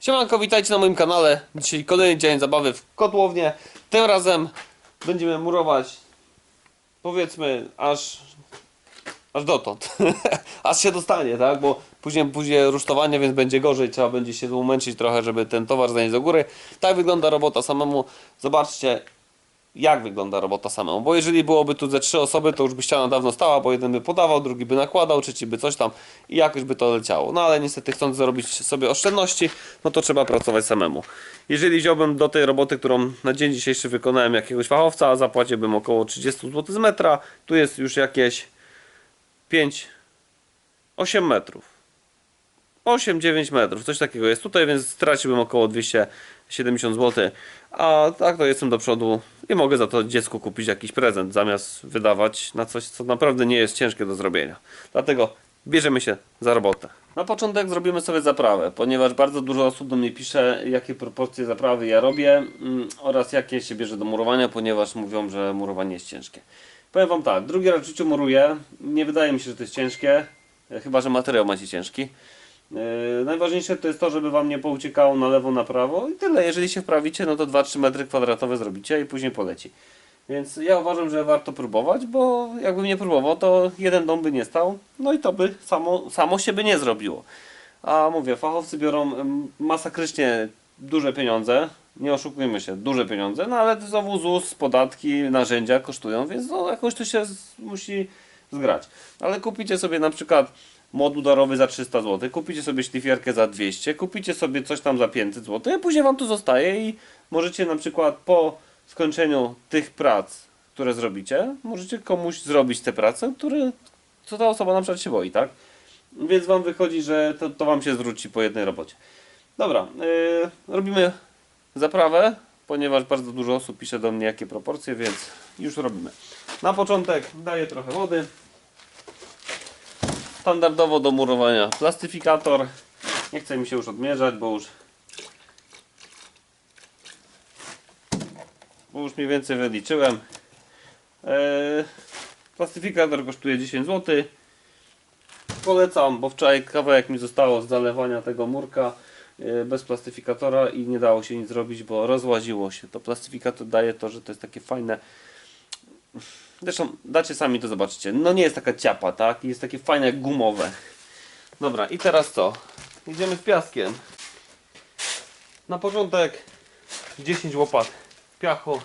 Siemanko, witajcie na moim kanale. Dzisiaj kolejny dzień zabawy w kotłownię. Tym razem będziemy murować powiedzmy aż aż dotąd. aż się dostanie, tak? Bo później pójdzie rusztowanie, więc będzie gorzej. Trzeba będzie się umęczyć trochę, żeby ten towar zanieść do góry. Tak wygląda robota samemu. Zobaczcie jak wygląda robota samemu. Bo jeżeli byłoby tu ze trzy osoby, to już by ściana dawno stała, bo jeden by podawał, drugi by nakładał, trzeci by coś tam i jakoś by to leciało. No ale niestety chcąc zarobić sobie oszczędności, no to trzeba pracować samemu. Jeżeli wziąłbym do tej roboty, którą na dzień dzisiejszy wykonałem jakiegoś fachowca, zapłaciłbym około 30 zł z metra. Tu jest już jakieś 5, 8 metrów. 8-9 metrów, coś takiego jest tutaj, więc straciłbym około 270 zł. A tak to jestem do przodu i mogę za to dziecku kupić jakiś prezent, zamiast wydawać na coś, co naprawdę nie jest ciężkie do zrobienia. Dlatego bierzemy się za robotę. Na początek zrobimy sobie zaprawę, ponieważ bardzo dużo osób do mnie pisze, jakie proporcje zaprawy ja robię mm, oraz jakie się bierze do murowania, ponieważ mówią, że murowanie jest ciężkie. Powiem Wam tak, drugi raz w życiu muruję. Nie wydaje mi się, że to jest ciężkie, chyba że materiał macie ciężki. Yy, najważniejsze to jest to, żeby Wam nie pouciekało na lewo, na prawo i tyle. Jeżeli się wprawicie, no to 2-3 metry kwadratowe zrobicie i później poleci. Więc ja uważam, że warto próbować, bo jakbym nie próbował, to jeden dom by nie stał, no i to by samo, samo się by nie zrobiło. A mówię, fachowcy biorą masakrycznie duże pieniądze, nie oszukujmy się, duże pieniądze, no ale znowu ZUS, podatki, narzędzia kosztują, więc no jakoś to się z, musi zgrać. Ale kupicie sobie na przykład moduł darowy za 300 zł, kupicie sobie szlifierkę za 200, kupicie sobie coś tam za 500 zł, i później Wam to zostaje i możecie na przykład po skończeniu tych prac, które zrobicie, możecie komuś zrobić te prace, które co ta osoba na przykład się boi, tak? Więc Wam wychodzi, że to, to Wam się zwróci po jednej robocie. Dobra, yy, robimy zaprawę, ponieważ bardzo dużo osób pisze do mnie jakie proporcje, więc już robimy. Na początek daję trochę wody. Standardowo do murowania plastyfikator. Nie chce mi się już odmierzać, bo już bo już mniej więcej wyliczyłem. Eee, plastyfikator kosztuje 10 zł. Polecam, bo wczoraj kawałek mi zostało z zalewania tego murka e, bez plastyfikatora i nie dało się nic zrobić, bo rozłaziło się. To plastyfikator daje to, że to jest takie fajne. Zresztą dacie sami to zobaczycie. No nie jest taka ciapa, tak? Jest takie fajne jak gumowe. Dobra, i teraz co? Idziemy z piaskiem. Na początek 10 łopat piachu.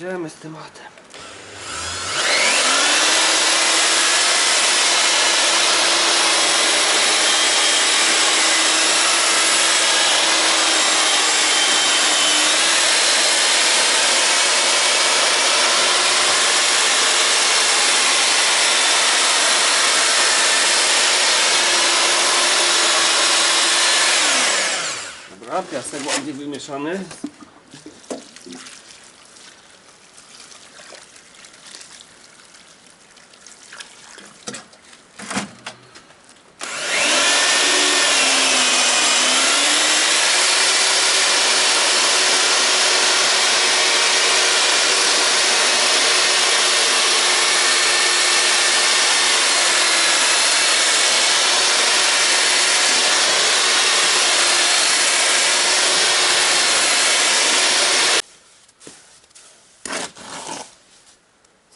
Jedziemy z tematem. Dobra, piasek ładnie wymieszany.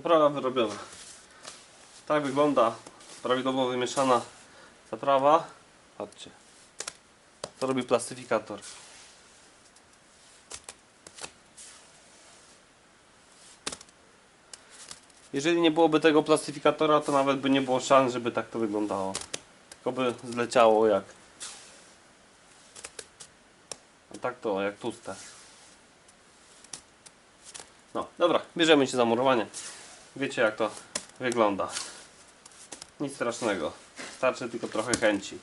Zaprawa wyrobiona. Tak wygląda prawidłowo wymieszana zaprawa. Patrzcie. Co robi plastyfikator. Jeżeli nie byłoby tego plastyfikatora, to nawet by nie było szans, żeby tak to wyglądało. Tylko by zleciało jak. A tak to jak puste. No, dobra, bierzemy się za murowanie. Wiecie jak to wygląda. Nic strasznego. Starczy tylko trochę chęci.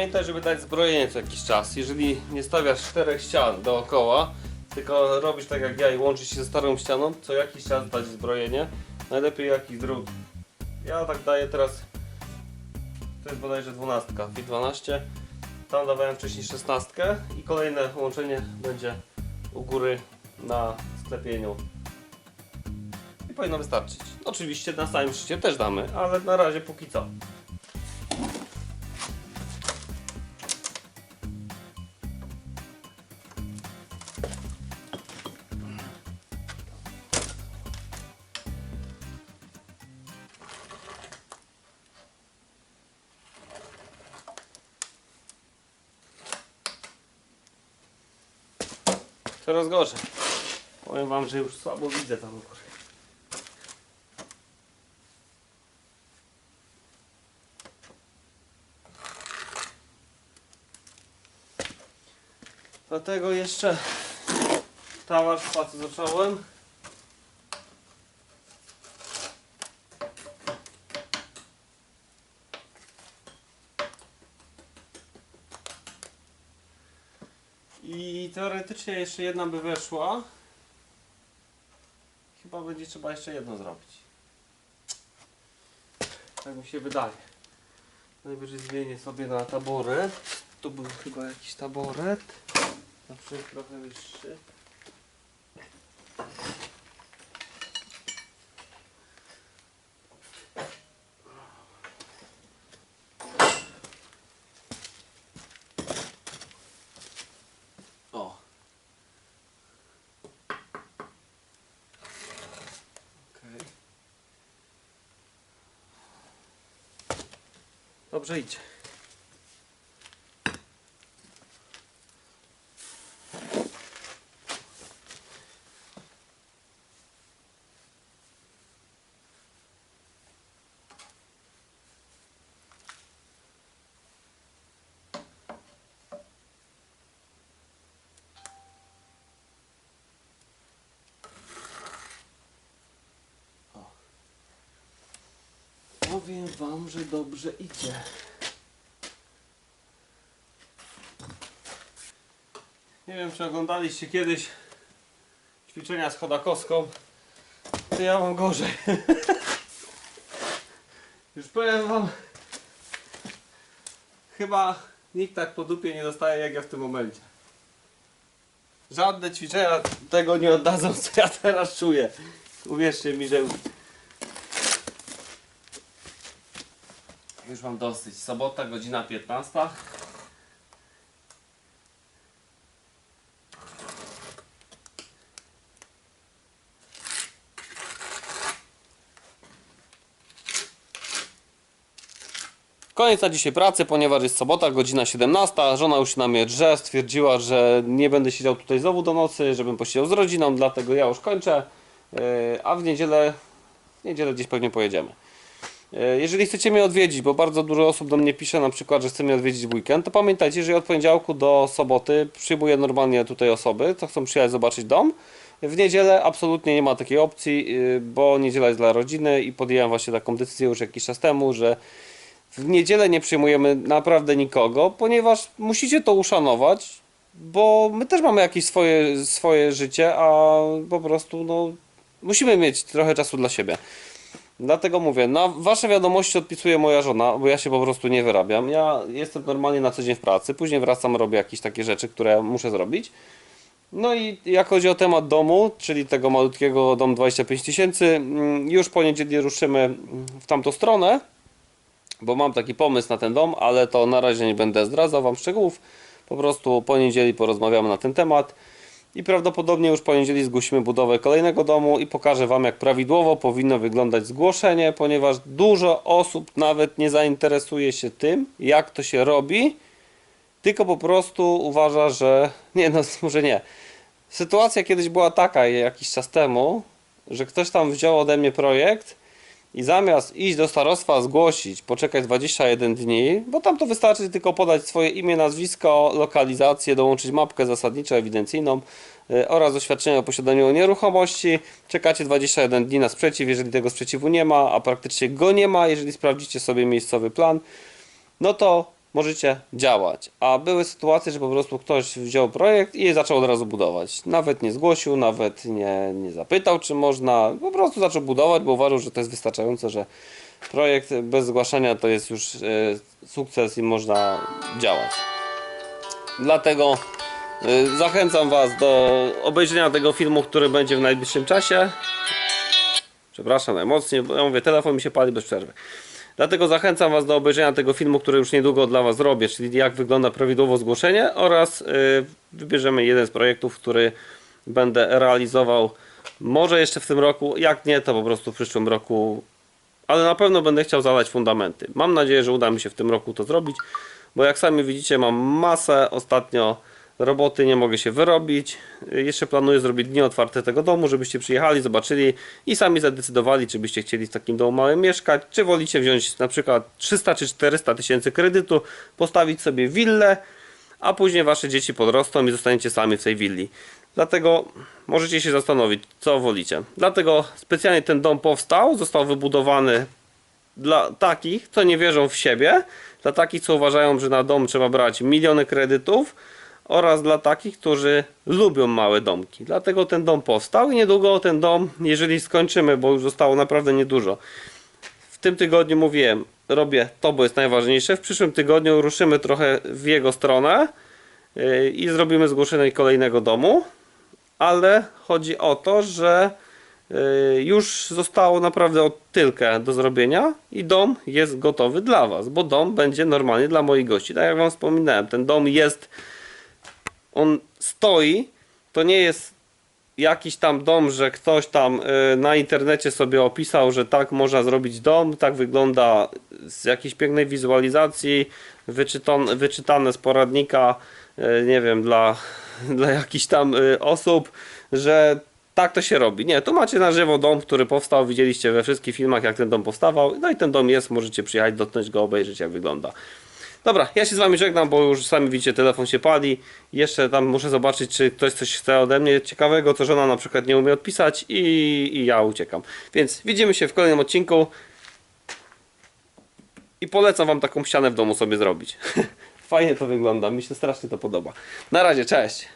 Pamiętaj, żeby dać zbrojenie co jakiś czas. Jeżeli nie stawiasz czterech ścian dookoła, tylko robisz tak jak ja i łączysz się ze starą ścianą, co jakiś czas dać zbrojenie. Najlepiej jakiś drut. Ja tak daję teraz. To jest bodajże 12, fit 12. Tam dawałem wcześniej 16 i kolejne łączenie będzie u góry na sklepieniu. I powinno wystarczyć. Oczywiście na samym szczycie też damy, ale na razie póki co. Coraz gorzej. Powiem wam, że już słabo widzę tam u góry. Dlatego jeszcze ta warstwa co zacząłem. I teoretycznie jeszcze jedna by weszła. Chyba będzie trzeba jeszcze jedno zrobić. Tak mi się wydaje. Najwyżej zmienię sobie na taboret. Tu był chyba jakiś taboret. Zawsze jest trochę wyższy. O. Okej. Dobrze idzie. Powiem wam, że dobrze idzie. Nie wiem, czy oglądaliście kiedyś ćwiczenia z chodakowską. To ja mam gorzej. Już powiem wam, chyba nikt tak po dupie nie dostaje jak ja w tym momencie. Żadne ćwiczenia tego nie oddadzą, co ja teraz czuję. Uwierzcie mi, że Już mam dosyć. Sobota, godzina 15. Koniec na dzisiaj pracy, ponieważ jest sobota, godzina 17. Żona już na mnie drze, stwierdziła, że nie będę siedział tutaj znowu do nocy, żebym posiedział z rodziną, dlatego ja już kończę. Yy, A w niedzielę, w niedzielę gdzieś pewnie pojedziemy. E, Jeżeli chcecie mnie odwiedzić, bo bardzo dużo osób do mnie pisze na przykład, że chce mnie odwiedzić w weekend, to pamiętajcie, że od poniedziałku do soboty przyjmuję normalnie tutaj osoby, co chcą przyjechać zobaczyć dom. W niedzielę absolutnie nie ma takiej opcji, yy, bo niedziela jest dla rodziny i podjęłam właśnie taką decyzję już jakiś czas temu, że w niedzielę nie przyjmujemy naprawdę nikogo, ponieważ musicie to uszanować, bo my też mamy jakieś swoje, swoje życie, a po prostu no, musimy mieć trochę czasu dla siebie. Dlatego mówię, na wasze wiadomości odpisuje moja żona, bo ja się po prostu nie wyrabiam. Ja jestem normalnie na co dzień w pracy, później wracam, robię jakieś takie rzeczy, które muszę zrobić. No i jak chodzi o temat domu, czyli tego malutkiego dom 25 tysięcy, mm, już po niedzieli ruszymy w tamtą stronę, bo mam taki pomysł na ten dom, ale to na razie nie będę zdradzał wam szczegółów. Po prostu po niedzieli porozmawiamy na ten temat. I prawdopodobnie już po niedzieli zgłosimy budowę kolejnego domu i pokażę Wam, jak prawidłowo powinno wyglądać zgłoszenie, ponieważ dużo osób nawet nie zainteresuje się tym, jak to się robi, tylko po prostu uważa, że nie, no może nie. Sytuacja kiedyś była taka jakiś czas temu, że ktoś tam wziął ode mnie projekt i zamiast iść do starostwa, zgłosić, poczekać 21 dni, bo tam to wystarczy tylko podać swoje imię, nazwisko, lokalizację, dołączyć mapkę zasadniczą, ewidencyjną y, oraz oświadczenie o posiadaniu nieruchomości. Czekacie 21 dni na sprzeciw, jeżeli tego sprzeciwu nie ma, a praktycznie go nie ma, jeżeli sprawdzicie sobie miejscowy plan, no to możecie działać. A były sytuacje, że po prostu ktoś wziął projekt i zaczął od razu budować. Nawet nie zgłosił, nawet nie, nie zapytał, czy można. Po prostu zaczął budować, bo uważał, że to jest wystarczające, że projekt bez zgłaszania to jest już e, sukces i można działać. Dlatego Y, Zachęcam Was do obejrzenia tego filmu, który będzie w najbliższym czasie. Przepraszam najmocniej, bo ja mówię, telefon mi się pali bez przerwy. Dlatego zachęcam Was do obejrzenia tego filmu, który już niedługo dla Was zrobię, czyli jak wygląda prawidłowo zgłoszenie oraz y, wybierzemy jeden z projektów, który będę realizował może jeszcze w tym roku, jak nie to po prostu w przyszłym roku, ale na pewno będę chciał zadać fundamenty. Mam nadzieję, że uda mi się w tym roku to zrobić, bo jak sami widzicie mam masę ostatnio roboty, nie mogę się wyrobić. Y, Jeszcze planuję zrobić dni otwarte tego domu, żebyście przyjechali, zobaczyli i sami zadecydowali, czy byście chcieli w takim domu małym mieszkać, czy wolicie wziąć na przykład 300 czy 400 tysięcy kredytu, postawić sobie willę, a później wasze dzieci podrosną i zostaniecie sami w tej willi. Dlatego możecie się zastanowić, co wolicie. Dlatego specjalnie ten dom powstał, został wybudowany dla takich, co nie wierzą w siebie, dla takich, co uważają, że na dom trzeba brać miliony kredytów oraz dla takich, którzy lubią małe domki. Dlatego ten dom powstał i niedługo ten dom, jeżeli skończymy, bo już zostało naprawdę niedużo. W tym tygodniu mówiłem, robię to, bo jest najważniejsze. W przyszłym tygodniu ruszymy trochę w jego stronę yy, i zrobimy zgłoszenie kolejnego domu. Ale chodzi o to, że yy, już zostało naprawdę od tylkę do zrobienia i dom jest gotowy dla Was, bo dom będzie normalnie dla moich gości. Tak jak Wam wspominałem, ten dom jest, on stoi, to nie jest jakiś tam dom, że ktoś tam y, na internecie sobie opisał, że tak można zrobić dom, tak wygląda z jakiejś pięknej wizualizacji, wyczytane, z poradnika, y, nie wiem, dla, dla jakichś tam y, osób, że tak to się robi. Nie, tu macie na żywo dom, który powstał, widzieliście we wszystkich filmach, jak ten dom powstawał, no i ten dom jest, możecie przyjechać, dotknąć go, obejrzeć jak wygląda. Dobra, ja się z wami żegnam, bo już sami widzicie, telefon się pali. Jeszcze tam muszę zobaczyć, czy ktoś coś chce ode mnie ciekawego, co żona na przykład nie umie odpisać i, i ja uciekam. Więc widzimy się w kolejnym odcinku. I polecam wam taką ścianę w domu sobie zrobić. Fajnie to wygląda, mi się strasznie to podoba. Na razie, cześć!